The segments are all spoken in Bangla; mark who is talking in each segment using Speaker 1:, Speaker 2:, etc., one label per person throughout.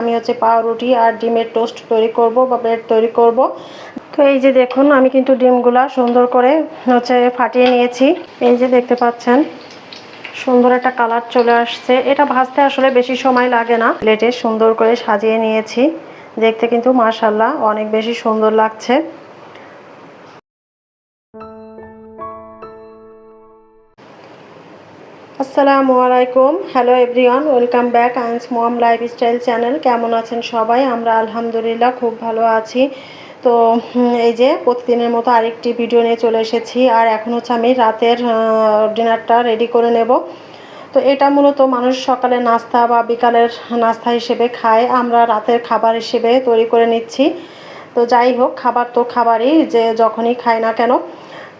Speaker 1: আমি হচ্ছে পাউরুটি আর ডিমের টোস্ট তৈরি করব বা ব্রেড তৈরি করব। তো এই যে দেখুন, আমি কিন্তু ডিমগুলা সুন্দর করে হচ্ছে ফাটিয়ে নিয়েছি। এই যে দেখতে পাচ্ছেন, সুন্দর একটা কালার চলে আসছে। এটা ভাজতে আসলে বেশি সময় লাগে না। প্লেটে সুন্দর করে সাজিয়ে নিয়েছি। দেখতে কিন্তু মাশাল্লাহ অনেক বেশি সুন্দর লাগছে। আসসালামু আলাইকুম। Hello everyone welcome back আইন্স mom lifestyle channel কেমন আছেন সবাই? আমরা আলহামদুলিল্লাহ খুব ভালো আছি। তো এই যে প্রতিদিনের মতো আরেকটি ভিডিও নিয়ে চলে এসেছি। আর এখন হচ্ছে আমি রাতের ডিনারটা রেডি করে নেব। তো এটা মূলত মানুষ সকালে নাস্তা বা বিকালের নাস্তা হিসেবে খায়। আমরা রাতের খাবার হিসেবে তৈরি করে নিচ্ছি। তো যাই হোক, খাবার তো খাবারই, যে যখনই খাই না কেন।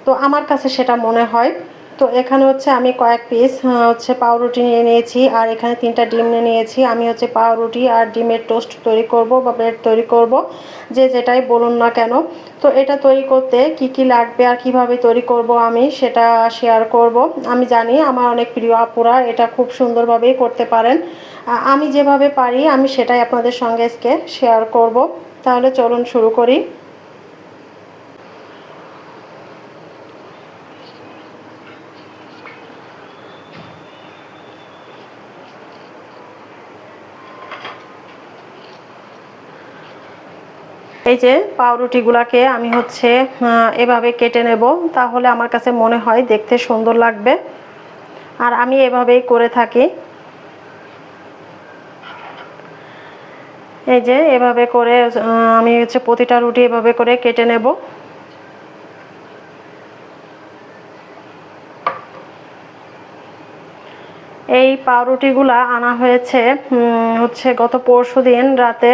Speaker 1: তো আমার কাছে সেটা মনে হয়। তো এখানে হচ্ছে আমি কয়েক পিস হচ্ছে পাউরুটি নিয়ে নিয়েছি, আর এখানে তিনটা ডিম নিয়ে নিয়েছি। আমি হচ্ছে পাউরুটি আর ডিমের টোস্ট তৈরি করব বা ব্রেড তৈরি করব, যে যেটাই বলুন না কেন। তো এটা তৈরি করতে কি কি লাগবে আর কীভাবে তৈরি করব আমি সেটা শেয়ার করব। আমি জানি আমার অনেক প্রিয় আপুরা এটা খুব সুন্দরভাবেই করতে পারেন। আমি যেভাবে পারি আমি সেটাই আপনাদের সঙ্গে আজকে শেয়ার করব। তাহলে চলুন শুরু করি। এই যে পাউরুটিগুলাকে আমি হচ্ছে এভাবে কেটে নেব, তাহলে আমার কাছে মনে হয় দেখতে সুন্দর লাগবে। আর আমি এভাবেই করে থাকি। এই যে এভাবে করে আমি হচ্ছে প্রতিটা রুটি এভাবে করে কেটে নেব। এই পাউরুটিগুলা আনা হয়েছে হচ্ছে গত পরশু দিন রাতে।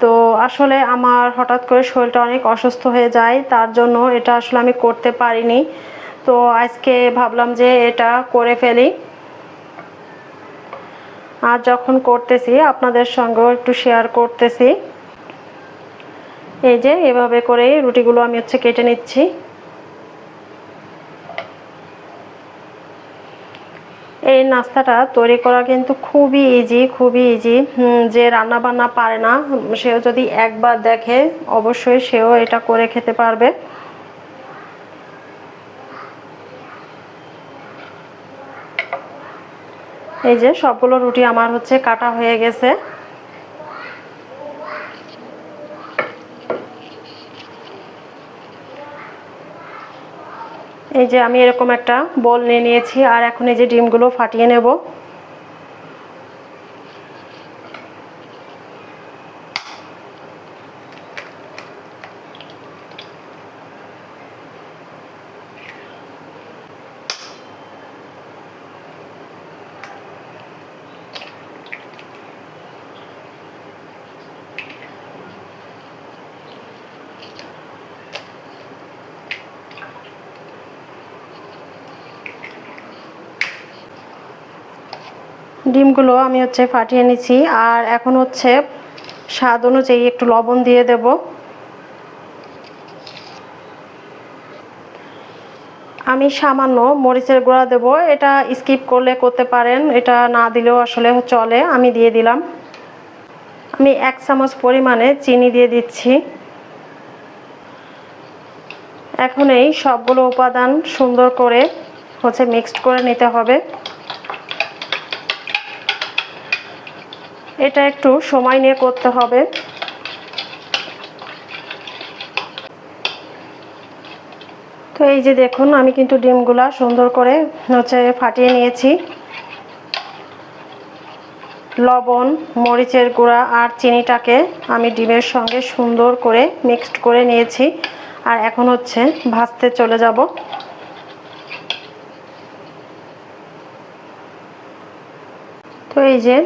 Speaker 1: তো আসলে আমার হঠাৎ করে শরীরটা অনেক অসুস্থ হয়ে যায়, তার জন্য এটা আসলে আমি করতে পারিনি। তো আজকে ভাবলাম যে এটা করে ফেলি। আর যখন করতেছি, আপনাদের সঙ্গেও একটু শেয়ার করতেছি। এই যে, এভাবে করেই রুটিগুলো আমি হচ্ছে কেটে নিচ্ছি। এই নাস্তাটা তৈরি করা কিন্তু খুবই ইজি খুবই ইজি যে রান্না বান্না পারে না, সেও যদি একবার দেখে, অবশ্যই সেও এটা করে খেতে পারবে। এই যে সবগুলো রুটি আমার হচ্ছে কাটা হয়ে গেছে। এই যে আমি এরকম একটা বল নিয়ে নিয়েছি, আর এখন এই যে ডিমগুলো ফাটিয়ে নেব। ডিমগুলো আমি হচ্ছে ফাটিয়ে নিছি, আর এখন হচ্ছে স্বাদ অনুযায়ী একটু লবণ দিয়ে দেব। আমি সামান্য মরিচের গুঁড়া দেব, এটা স্কিপ করলে করতে পারেন, এটা না দিলেও আসলে চলে, আমি দিয়ে দিলাম। আমি এক চামচ পরিমাণে চিনি দিয়ে দিচ্ছি। এখন এই সবগুলো উপাদান সুন্দর করে হচ্ছে মিক্সড করে নিতে হবে। এটা একটু সময় নিয়ে করতে হবে। তো এই যে দেখুন, আমি কিন্তু ডিমগুলা সুন্দর করে হচ্ছে ফাটিয়ে নিয়েছি। লবণ, মরিচের গুঁড়া আর চিনিটাকে আমি ডিমের সঙ্গে সুন্দর করে মিক্সড করে নিয়েছি। আর এখন হচ্ছে ভাজতে চলে যাব। তো এই যে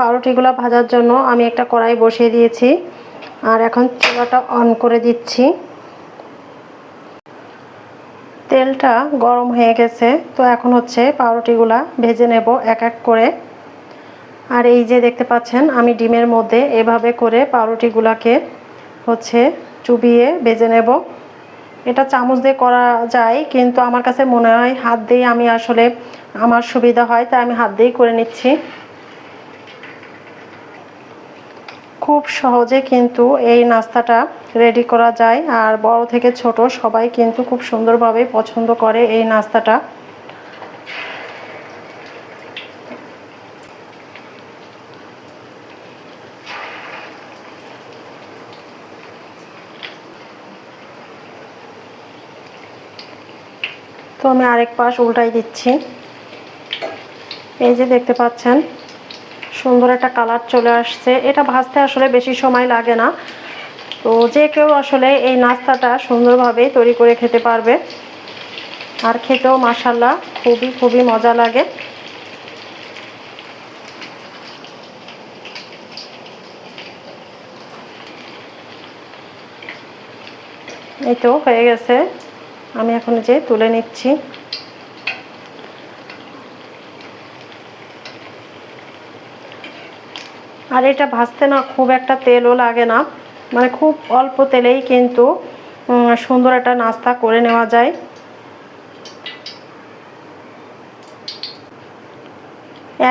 Speaker 1: পাউরুটিগুলো ভাজার জন্য আমি একটা কড়াই বসিয়ে দিয়েছি। আর এখন চুলাটা অন করে দিচ্ছি। তেলটা গরম হয়ে গেছে, তো এখন হচ্ছে পাউরুটিগুলা ভেজে নেব এক এক করে। আর এই যে দেখতে পাচ্ছেন, আমি ডিমের মধ্যে এভাবে করে পাউরুটিগুলাকে হচ্ছে চুবিয়ে ভেজে নেব। এটা চামচ দিয়ে করা যায়, কিন্তু আমার কাছে মনে হয় হাত দিয়ে আমি আসলে আমার সুবিধা হয়, তাই আমি হাত দিয়েই করে নিচ্ছি। খুব সহজে কিন্তু এই নাস্তাটা রেডি করা যায়, আর বড় থেকে ছোট সবাই কিন্তু খুব সুন্দরভাবে পছন্দ করে এই নাস্তাটা। তো আমি আরেক পাশ উল্টাই দিচ্ছি। এই যে দেখতে পাচ্ছেন, সুন্দর একটা কালার চলে আসছে। এটা ভাজতে আসলে বেশি সময় লাগে না। তো যে কেউ আসলে এই নাস্তাটা সুন্দরভাবে তৈরি করে খেতে পারবে। আর খেতেও মাসাল্লাহ খুবই খুবই মজা লাগে। এই তো হয়ে গেছে। আমি এখন যে তুলে নিচ্ছি। আর এটা ভাজতে না খুব একটা তেলও লাগে না মানে খুব অল্প তেলেই কিন্তু সুন্দর একটা নাস্তা করে নেওয়া যায়।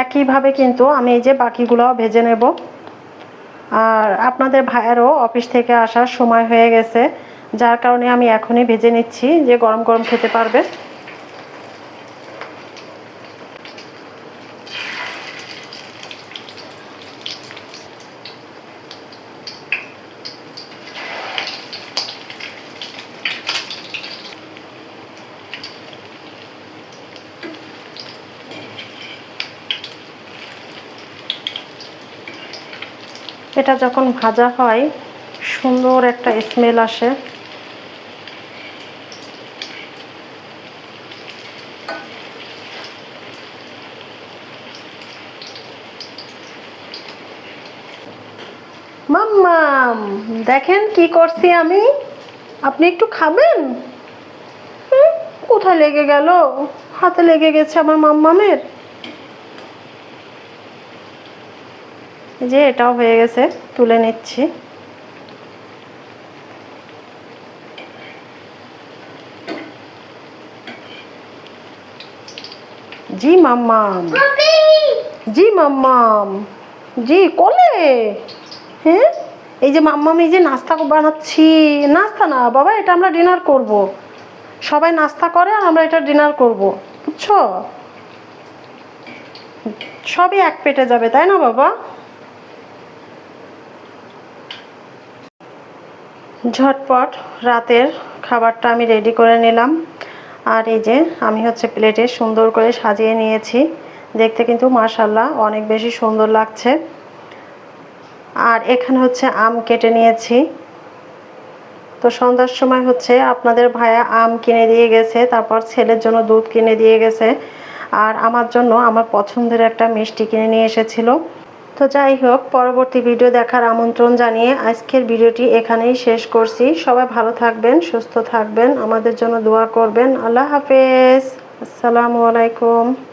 Speaker 1: একইভাবে কিন্তু আমি এই যে বাকিগুলোও ভেজে নেব। আর আপনাদের ভাইয়েরও অফিস থেকে আসার সময় হয়ে গেছে। যার কারণে আমি এখনই ভেজে নিচ্ছি যে গরম গরম খেতে পারবে। এটা যখন ভাজা হয়, সুন্দর একটা স্মেল আসে। মাম্মাম দেখেন কি করছি আমি। আপনি একটু খাবেন? কোথায় লেগে গেল? হাতে লেগে গেছে আমার মাম্মামের। যে এটাও হয়ে গেছে তুলে নিচ্ছি। জি মাম্মাম। জি মাম্মাম। জি কোলে। হ্যাঁ এই যে মাম্মাম এই যে নাস্তা বানাচ্ছি, নাস্তা না, বাবা, এটা আমরা ডিনার করব। সবাই নাস্তা করে আর আমরা এটা ডিনার করব, বুঝছ? সবই এক পেটে যাবে, তাই না, বাবা? ঝটপট রাতের খাবারটা আমি রেডি করে নিলাম। আর এই যে আমি হচ্ছে প্লেটে সুন্দর করে সাজিয়ে নিয়েছি। দেখতে কিন্তু মাশাল্লাহ অনেক বেশি সুন্দর লাগছে। আর এখানে হচ্ছে আম কেটে নিয়েছি। তো সন্ধ্যার সময় হচ্ছে আপনাদের ভাইয়া আম কিনে দিয়ে গেছে, তারপর ছেলের জন্য দুধ কিনে দিয়ে গেছে। আর আমার জন্য আমার পছন্দের একটা মিষ্টি কিনে নিয়ে এসেছিল। তো যাই হোক, পরবর্তী ভিডিও দেখার আমন্ত্রণ জানিয়ে আজকের ভিডিওটি এখানেই শেষ করছি। সবাই ভালো থাকবেন, সুস্থ থাকবেন, আমাদের জন্য দোয়া করবেন। আল্লাহ হাফেজ। আসসালামু আলাইকুম।